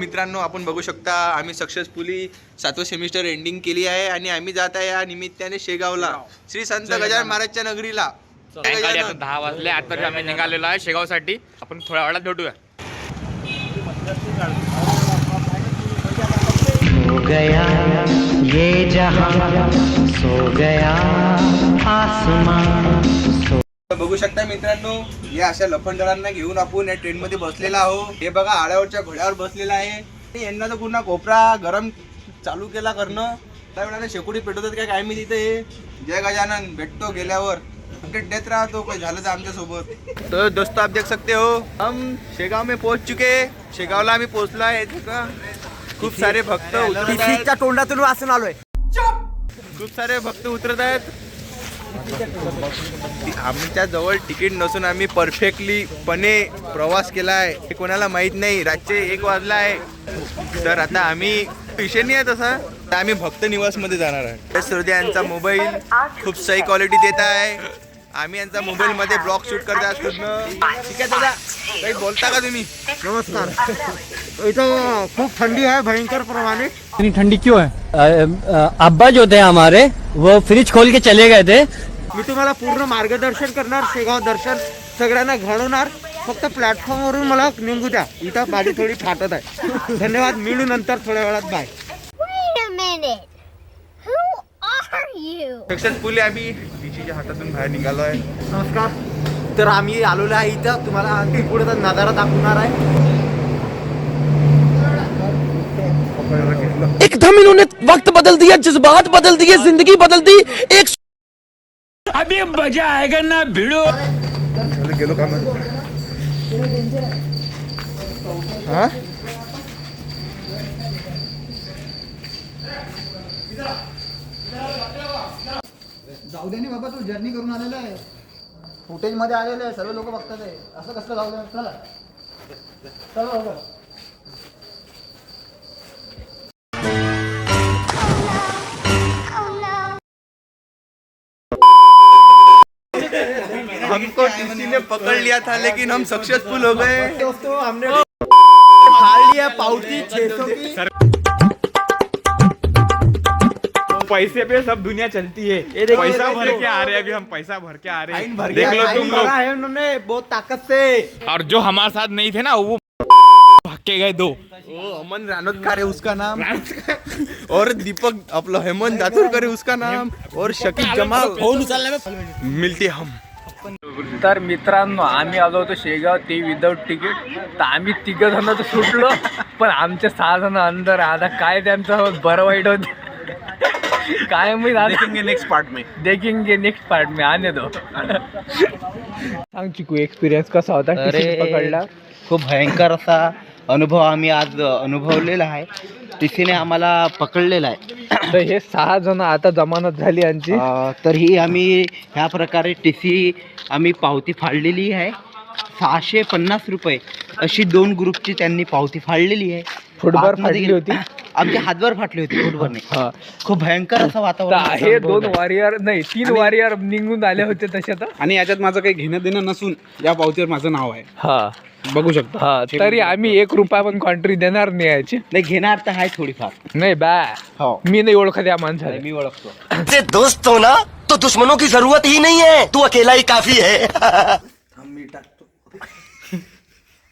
मित्रांनो आपण बघू शकता आम्ही सक्सेसफुली सातवं सेमिस्टर एंडिंग केली आहे आणि आम्ही जात आहे या निमित्ताने शेगावला. श्री संत गजानन महाराजच्या नगरीला. सायंकाळी आता गजानन. दहा वाजले आता आम्ही निघालेलो आहे शेगावसाठी. आपण थोड्या वेळात भेटूया. सो गया ये जहां सो गया आसमां सो बघू शकता मित्रांनो या अशा लफंडरांना घेऊन आपण या ट्रेन मध्ये बसलेला आहो हे बघा आड्यावरच्या घोड्यावर बसलेला आहे. यांना तर पुन्हा कोपरा गरम चालू केला करणं. त्या वेळाने शेकोटी पेटवतात काय काय मी तिथे जय गजानन भेटतो गेल्यावर. अपडेट देत राहतो काही झालं तर आमच्यासोबत तर दोस्त आप देख सकते हो. हम शेगाव में पहुंच चुके शेगावला आम्ही पोहोचलो आहे. का? खूप सारे भक्त तोंडातून वाचून आलोय. खूप सारे भक्त उतरत आहेत. आमच्या जवळ तिकीट नसून आम्ही परफेक्टली पणे प्रवास केला आहे. हे कोणाला माहीत नाही. रातचे एक वाजला आहे. तर आता आम्ही विषय नाही आहे तसा. तर आम्ही भक्त निवासमध्ये जाणार आहे. श्रोते यांचा मोबाईल खूप सही क्वालिटी देत आहे. आम्ही यांचा मोबाईल मध्ये ब्लॉग शूट करत पूर्ण ठीक आहे दादा. काही बोलता का तुम्ही? नमस्कार. इथं खूप थंडी आहे भयंकर प्रमाणे. इतनी ठंडी क्यों है? अब्बा जो थे हमारे वो फ्रिज खोल के चले गए थे। मी तुम्हाला पूर्ण मार्गदर्शन करणार शेगाव दर्शन सगळ्यांना घडवणार फक्त प्लॅटफॉर्मवरून मला निघू द्या. इथं गाडी थोडी फाटत आहे. धन्यवाद. मिळू नंतर थोड्या वेळात. बाय सक्सेसफुली आम्ही. बीचीच्या हातातून बाहेर निघालो आहे नमस्कार. तर आम्ही आलेलो आहे इथं. तुम्हाला पुढे नजारा दाखवणार आहे. एकदम इन्होंने वक्त बदल दिया जज्बात बदल दिए जिंदगी बदल दी। एक अभी मजा आएगा ना भिड़ो। गेलो का हा? जाऊ दे बाबा तू जर्नी करून आलेला आहे. फुटेज मध्ये आलेलं आहे सर्व लोक बघतात आहे. असं कसं जाऊ दे चला. चला. Oh हमको टीसी ने पकड़ लिया था लेकिन हम सक्सेसफुल हो गए। दोस्तों हमने फाड़ लिया पावती छह सौ की। पैसे पे सब दुनिया चलती है। ये देखो, पैसा ये भर। के आ रहे हैं अभी हम पैसा भर के आ रहे हैं। देख लो तुम भरा लोग। है उन्होंने बहुत ताकत से। और जो हमारे साथ नहीं थे ना वो भाग के गए दो। ओ अमन रानोदकर है उसका नाम। और दीपक अपना हेमंत दातुरकर है उसका नाम। और शकीब जमाल। मिलते हम। तर मित्रांनो आम्ही आलो होतो शेगाव ते विदाऊट तिकीट तर आम्ही तिघ जण तर सुटलो. पण आमचे सहा जण अंदर. आता काय त्यांचं बरं वाईट होत. काय मी देखेंगे नेक्स्ट पार्ट में. देखेंगे नेक्स्ट पार्ट में आने दो. सांग चिकू एक्सपिरियन्स कसा होता टिफिन पकडला? खूप भयंकर असा अनुभव आम्ही आज अनुभवलेला आहे. टीसीने आम्हाला पकडलेला आहे. तर हे सहा जण आता जमानत झाली यांची. अं, तरीही आम्ही ह्या प्रकारे टी सी आम्ही पावती फाडलेली आहे. सहाशे पन्नास रुपये अशी दोन ग्रुपची त्यांनी पावती फाडलेली आहे. फुटबॉल आतमध्ये फाटली गेले- होती? आमचे हातभर फाटली होती फुटबॉलने हा. खूप भयंकर असं तर वातावरण हे दोन वॉरियर नाही तीन वॉरियर निघून आले होते तसे तर आणि याच्यात माझं काही घेणं देणं नसून या पावतीवर माझं नाव आहे. हा. बघू शकता. हा तरी आम्ही एक रुपया पण कॉन्ट्री देणार नाही याची. नाही घेणार तर आहे थोडीफार. नाही बा. हो. मी नाही ओळखत या माणसाला. मी ओळखतो. से दोस्त हो ना तो दुश्मनों की जरूरत ही नहीं है। तू अकेला ही काफी है।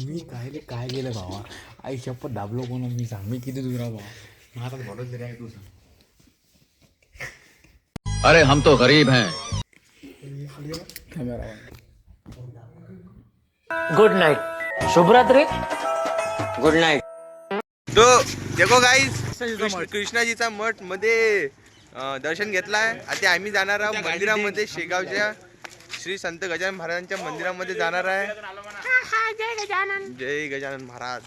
मी काय काय गेलं भावा आई शपथ दाबलो कोण मी सांग मी किती भावा माझा भरोस तरी आहे तू सांग अरे हम तो गरीब हैं। गुड नाइट शुभ रात्रि। गुड नाइट तो देखो गाईज कृष्णाजीचा मठमध्ये दर्शन घेतलाय. आता आम्ही जाणार आहोत मंदिरामध्ये शेगावच्या श्री संत गजानन महाराजांच्या मंदिरामध्ये जाणार आहे. जय गजानन जय गजानन महाराज.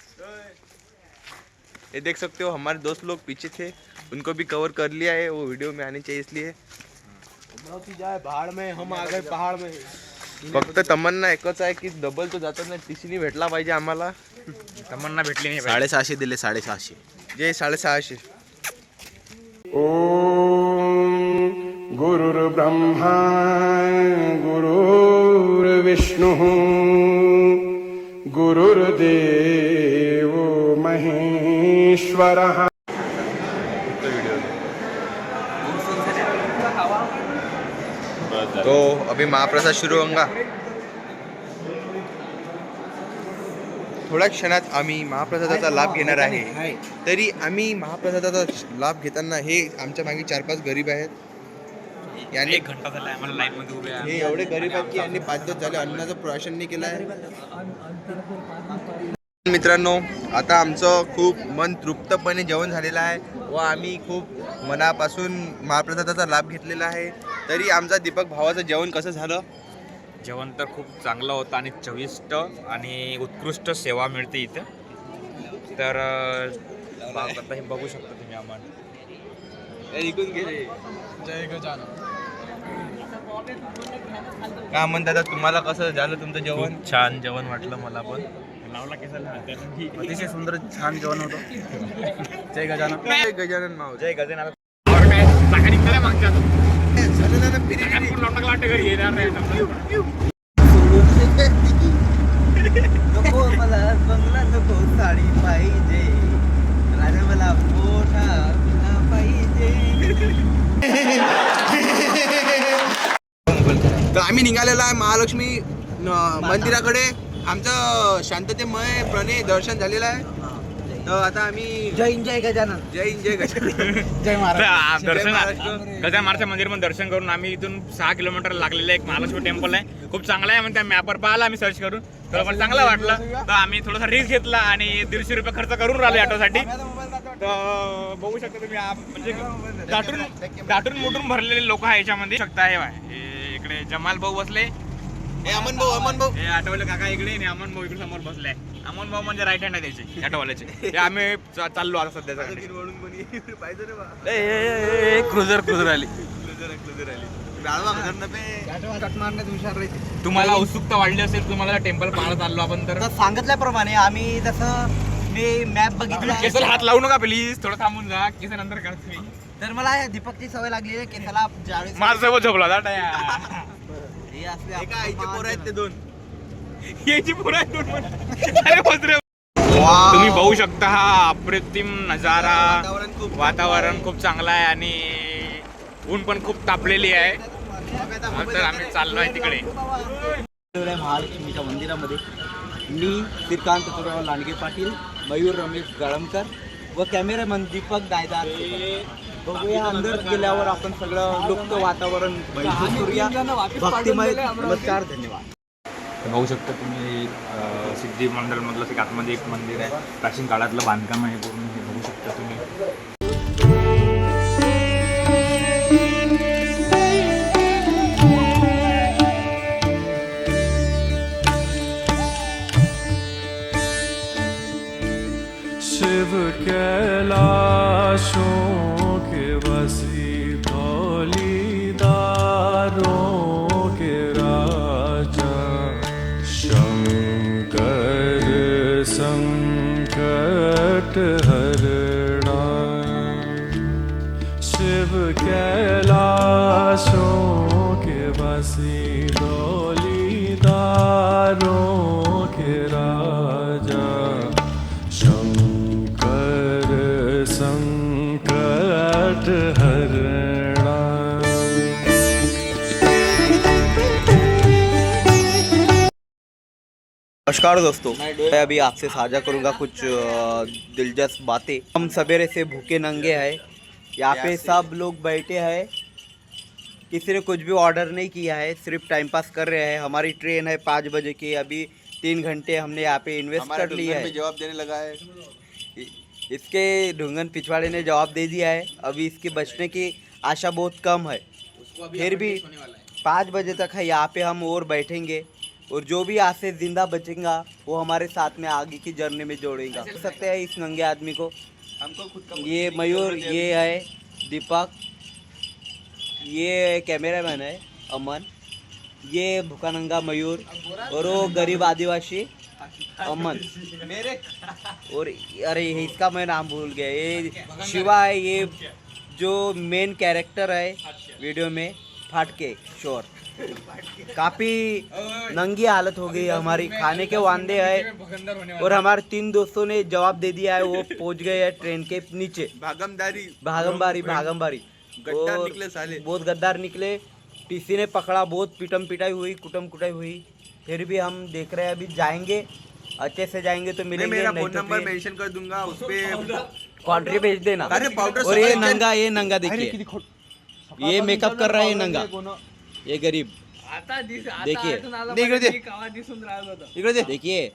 ये देख सकते हो हमारे दोस्त लोग पीछे थे. उनको भी कवर कर लिया है वो वीडियो में आनी चाहिए इसलिए. पहाड़ में हम आ गए पहाड़ में. फक्त तमन्ना एकच आहे की डबल तो जाताना टीसीनी भेटला पाहिजे आम्हाला. तमन्ना भेटली नाही. साडेसहाशे दिले साडेसहाशे. जे साडेसहाशे. गुरुर्ब्रह्मा गुरुर्विष्णुः गुरुर्देवो महेश्वरः. तो अभी महाप्रसाद शुरू होगा। थोड्या क्षणात आम्ही महाप्रसादाचा लाभ घेणार आहे. तरी आम्ही महाप्रसादाचा लाभ घेताना हे आमच्या मागे चार पाच गरीब आहेत. यांनी एक घंटा झाला आम्हाला लाईन मध्ये उभे आहे. हे एवढे गरीब आहेत की यांनी पाच दिवस झाले. अन्नाचं प्राशन नाही केलं आहे मित्रांनो आता आमचं खूप मन तृप्तपणे जेवण झालेलं आहे व आम्ही खूप मनापासून महाप्रसादाचा लाभ घेतलेला आहे. तरी आमचा दीपक भावाचं जेवण कसं झालं? जेवण तर खूप चांगलं होतं आणि चविष्ट आणि उत्कृष्ट सेवा मिळते इथं. तर आता हे बघू शकता तुम्ही आम्हाला काय म्हणतात तुम्हाला कसं झालं तुमचं जेवण? छान जेवण वाटलं मला पण. अतिशय सुंदर छान जेवण होतं. जय गजानन. जय गजानन माव जय गजानन. मागच्या घरी येणार नको मला बंगला नको साडी पाहिजे राजा मला मोठा पाहिजे तर आम्ही निघालेलो आहे महालक्ष्मी मंदिराकडे. आमचं शांततेमय प्रणय दर्शन झालेलं आहे. तर आता आम्ही जय जय गजानन. जय हिंद जय गजानन. जय महाराज. दर्शन महाराष्ट्र. गजान महाराजच्या मंदिरमध्ये दर्शन करून आम्ही इथून सहा किलोमीटर लागलेलं एक महालक्ष्मी टेम्पल आहे. खूप चांगला आहे म्हणते मॅपवर पाहिला आम्ही सर्च करून. तर चांगलं वाटलं. तर आम्ही थोडासा रिस्क घेतला आणि दीडशे रुपये खर्च करून राहिले ऑटोसाठी तर बघू शकता तुम्ही म्हणजे दाटून दाटून मोठून भरलेले लोक आहे याच्यामध्ये. शकता हे इकडे जमाल भाऊ बसले. हे अमन भाऊ अमन भाऊ. हे ऑटोवाले काका इकडे आणि अमन भाऊ इकडे समोर बसले. अमन भाऊ म्हणजे राईट हँड आहे त्याचे ऑटोवाल्याचे हे आम्ही चाललो आता सध्याचा क्रुझर क्रुझर आली. क्लोजर आली. तुम्हाला उत्सुकता वाढली असेल तुम्हाला टेम्पल पाहायला चाललो आपण तर. सांगितल्याप्रमाणे आम्ही जसं मी मॅप बघितला केसाला हात लावू नका प्लीज थोडं थांबून जा. केस नंतर कर तुम्ही. तर मला या दीपकची सवय लागली आहे केसाला ज्यावेळेस झोपला जाट हे असले एका आईचे पोरं आहेत ते दोन. याची पुरा अरे बसरे. तुम्ही बघू शकता हा अप्रतिम नजारा. वातावरण खूप वातावरण खूप चांगलं आहे आणि ऊन पण खूप तापलेली आहे. तर आम्ही चाललोय तिकडे. आहे महालक्ष्मीच्या मंदिरामध्ये मी श्रीकांत तुराव लांडगे पाटील मयूर रमेश गळमकर व कॅमेरामन दीपक दायदार. बघूया अंदर गेल्यावर आपण सगळं लुप्त वातावरण भक्तिमय नमस्कार धन्यवाद. बघू शकता तुम्ही सिद्धी मंडळमधलं एक आतमध्ये एक मंदिर आहे. प्राचीन काळातलं बांधकाम आहे पूर्ण हे बघू शकता तुम्ही. शिव कैलाशों नमस्कार दोस्तों मैं अभी आपसे साझा करूँगा कुछ दिलचस्प बातें। हम सवेरे से भूखे नंगे हैं यहाँ पे सब लोग बैठे हैं किसी ने कुछ भी ऑर्डर नहीं किया है सिर्फ़ टाइम पास कर रहे हैं। हमारी ट्रेन है पाँच बजे की अभी तीन घंटे हमने यहाँ पे इन्वेस्ट कर लिया है। जवाब देने लगा है। इसके ढूंगन पिछवाड़े ने जवाब दे दिया है। अभी इसके बचने की आशा बहुत कम है। फिर भी पाँच बजे तक है यहाँ पे हम और बैठेंगे। और जो भी यहाँ से ज़िंदा बचेगा वो हमारे साथ में आगे की जर्नी में जोड़ेगा। देख सकते हैं। इस नंगे आदमी को। हमको खुद का ये मयूर ये है। दीपक ये कैमरामैन है अमन ये भूखानंगा मयूर और वो गरीब आदिवासी अमन। मेरे और अरे इसका मैं नाम भूल गया। ये शिवा है ये जो मेन कैरेक्टर है वीडियो में फाटके शोर काफ़ी नंगी हालत हो गई है हमारी। खाने के वांदे है और हमारे तीन दोस्तों ने जवाब दे दिया है वो पहुँच गए हैं ट्रेन के नीचे। भागमदारी। भागमबारी भागमबारी। निकले साले। बहुत गद्दार निकले। टीसी ने पकड़ा बहुत पिटम पिटाई हुई कुटम कुटाई हुई। फिर भी हम देख रहे हैं अभी जाएँगे। अच्छे से जाएँगे तो मिलेंगे मेरा फ़ोन नंबर मेंशन कर दूँगा उस पे कॉन्ट्री भेज देना। अरे पाउडर और ये नंगा ये नंगा देखिए। ये मेकअप कर रहा है नंगा। ये गरीब। आता दिस देखिए. देखिए।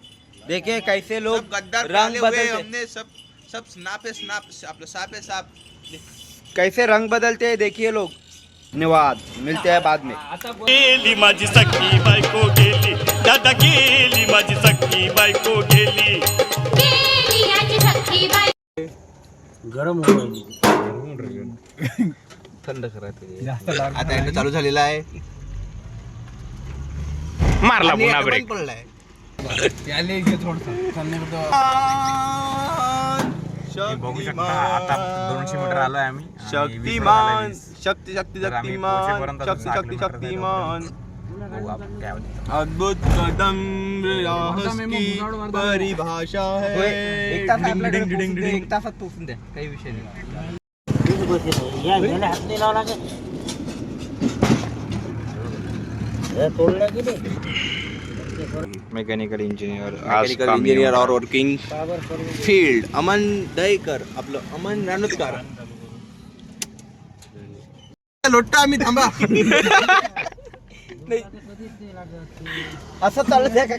देखिए कैसे लोग गद्दार रंग बदलते। हमने सब सब स्नैप है स्नैप आपलं साप है साप। कैसे रंग बदलते हैं देखिए लोग। धन्यवाद मिलते हैं बाद में। गेली माझी सखी बायको गेली. दादा गेली माझी सखी बायको गेली. आता यांना चालू झालेला आहे. मारला आणि पुन्हा आता ब्रेक बंद पडलाय. याले इथे थोडंसं. बघू शकता आता दोनशे मीटर आलोय आम्ही. आणि शक्तिमान. शक्ती शक्ती तर आम्ही शक्तिमान. पोहोचेपर्यंत अजून शक्ती सहा शक्ती किलोमीटर शक्तिमान. बघू आपण काय होतं. अद्भुत कदम की परिभाषा है एक तास डिंग. एक तासात पोहोचून द्या काही विषय नाही. मेकॅनिकल इंजिनियर मेकॅनिकल इंजिनियर और वर्किंग फील्ड अमन दहीकर आपलं अमन रानोतकर लोट्टा आम्ही थांबा. असं चालत का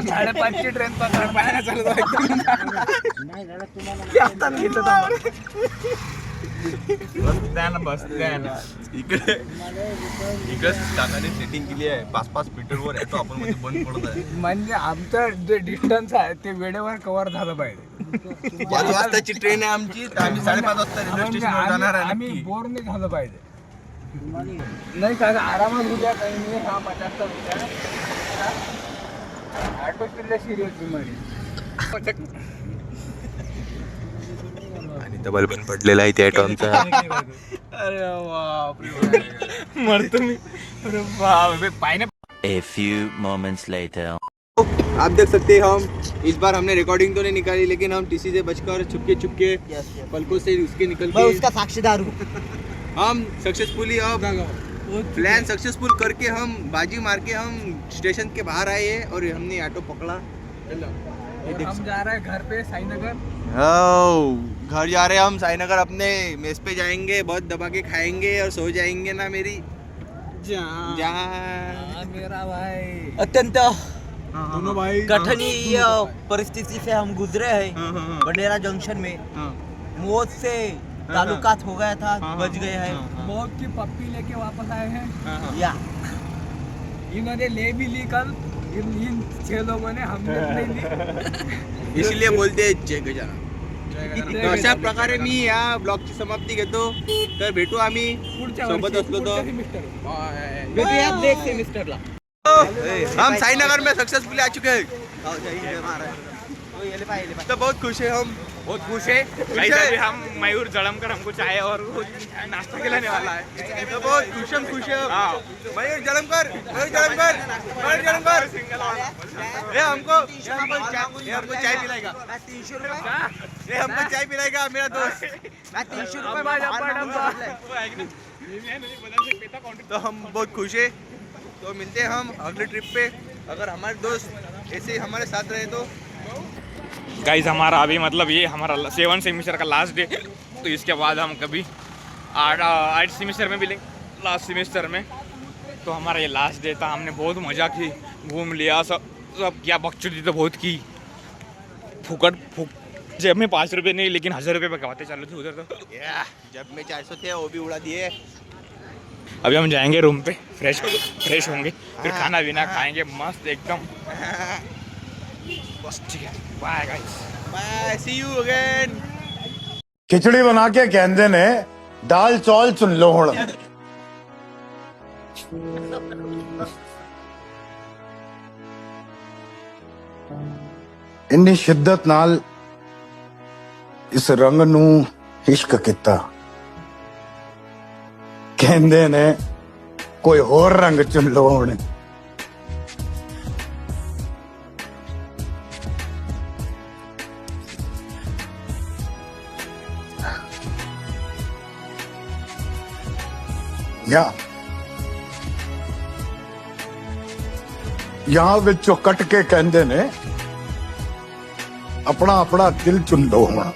साडेपाचची ट्रेन पकड पाहायला चालत बसत्यान बसत्यान. इकडे इकडे काकाने सेटिंग केली आहे. पाच पाच मीटर वर येतो आपण मध्ये बंद पडत आहे. म्हणजे आमचं जे डिस्टन्स आहे ते वेळेवर कव्हर झालं पाहिजे. पाच वाजताची ट्रेन आहे आमची तर आम्ही साडेपाच वाजता रेल्वे म्हणजे स्टेशनवर आम्ही जाणार आहे आम्ही नक्की. बोर नाही झालं पाहिजे. नाही का आरामात उद्या काही नाही हा पचास ऑटो किल्ले सिरियस बिमारी आणि डबल पण पडलेला आहे त्या टॉमचा. अरे बापरे मरतो मी. अरे बाप पाय A few moments later. आप देख सकते हैं हम इस बार हमने रिकॉर्डिंग तो नहीं निकाली लेकिन हम टीसी से बचकर चुपके चुपके पलकों से उसके निकल मैं के उसका साक्षीदार हूँ। हम सक्सेसफुली अब प्लान सक्सेसफुल करके हम बाजी मार के हम स्टेशन के बाहर आए हैं और हमने ऑटो पकड़ा। हम जा रहे हैं घर पे साईनगर। ओ, घर जा रहे हैं हम साईनगर अपने मेस पे जाएँगे बहुत दबा के खाएँगे और सो जाएँगे ना मेरी। जहाँ। मेरा भाई। अत्यंत दोनों भाई कठिन परिस्थिति से हम गुजरे हैं हाँ, हाँ, हाँ, बडेरा जंक्शन में। हाँ। मौत से ताल्लुकात हो गया था हाँ, बच हाँ, गए हैं हाँ, मौत की पप्पी लेके वापस आए हैं हाँ, हाँ। या इन्होंने ले भी ली कल इन इन छह लोगों ने हमने नहीं ली इसलिए बोलते हैं जय गजानन तर अशा प्रकारे मी या ब्लॉगची समाप्ती घेतो तर भेटू आम्ही सोबत असलो तो सेमिस्टर भेटूया नेक्स्ट सेमिस्टरला हम साईनगर में सक्सेसफुली आ चुके हैं तो बहुत खुश है हम बहुत खुश है। भाई अभी हम मयूर जड़मकर हमको चाय और नाश्ता खिलाने वाला है। तो बहुत खुश हम खुश है। हाँ। मयूर जलमकर मयूर जलमकर मयूर जलमकर ये हमको ये हमको चाय ये हमको चाय पिलाएगा। तीनशे रुपये ये हमको चाय पिलाएगा मेरा दोस्त। मैं रुपये बाहर अब्बा, मांगूंगा। तो हम बहुत खुश है। तो मिलते हैं हम अगले ट्रिप पे। अगर हमारे दोस्त ऐसे हमारे साथ रहे तो गाइज़ हमारा अभी मतलब ये हमारा सेवन सेमिस्टर का लास्ट डे तो इसके बाद हम कभी आठ आठ सेमिस्टर में भी लेंगे। लास्ट सेमिस्टर में। तो हमारा ये लास्ट डे था। हमने बहुत मज़ा की। घूम लिया सब सब किया। बकचोदी तो बहुत की। फुकट फुक जब में पाँच रुपये नहीं लेकिन हज़ार रुपये पे कमाते चालू थे उधर तो। जब मैं चार सौ थे वो भी उड़ा दिए। अभी हम जाएँगे रूम पे। फ्रेश फ्रेश होंगे। फिर खाना पीना खाएँगे। मस्त एकदम। बस ठीक है bye guys bye see you again खिचड़ी बना के कहते ने दाल चौल चुन लो हुण ਇੰਨੀ ਸ਼ਿੱਦਤ ਨਾਲ ਇਸ ਰੰਗ ਨੂੰ ਇਸ਼ਕ ਕੀਤਾ ਕਹਿੰਦੇ ਨੇ ਕੋਈ ਹੋਰ ਰੰਗ ਚੁਣ ਲਓ ਹੁਣ ਯਾ ਯਹਾਂ ਵਿੱਚੋਂ ਕੱਟ ਕੇ ਕਹਿੰਦੇ ਨੇ ਆਪਣਾ ਆਪਣਾ ਦਿਲ ਚੁਣ ਹੋਣਾ।